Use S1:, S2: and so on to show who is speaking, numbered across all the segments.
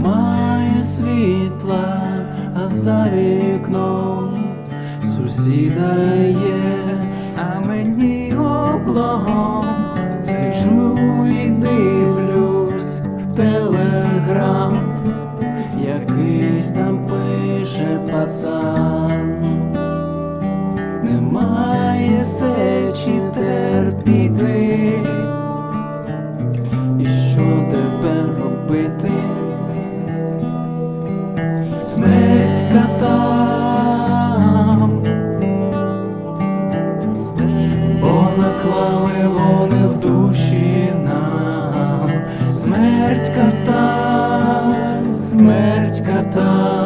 S1: немає світла, а за вікном сусіда є, а мені облогом сиджу і дивлюсь в телеграм, якийсь там пише пацан, немає сечі терпіти. Смерть катам, бо наклали вони в душі нам, смерть катам, смерть катам,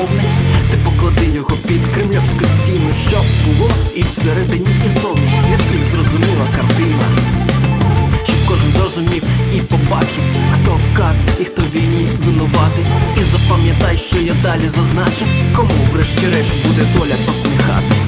S1: букет Ти поклади його під кремлівську стіну Щоб було і всередині, і зовні Для всіх зрозуміла картина щоб кожен зрозумів і побачив, хто кат і хто війні винуватись. І запам'ятай, що я далі зазначив, кому врешті-решт буде доля посміхатись.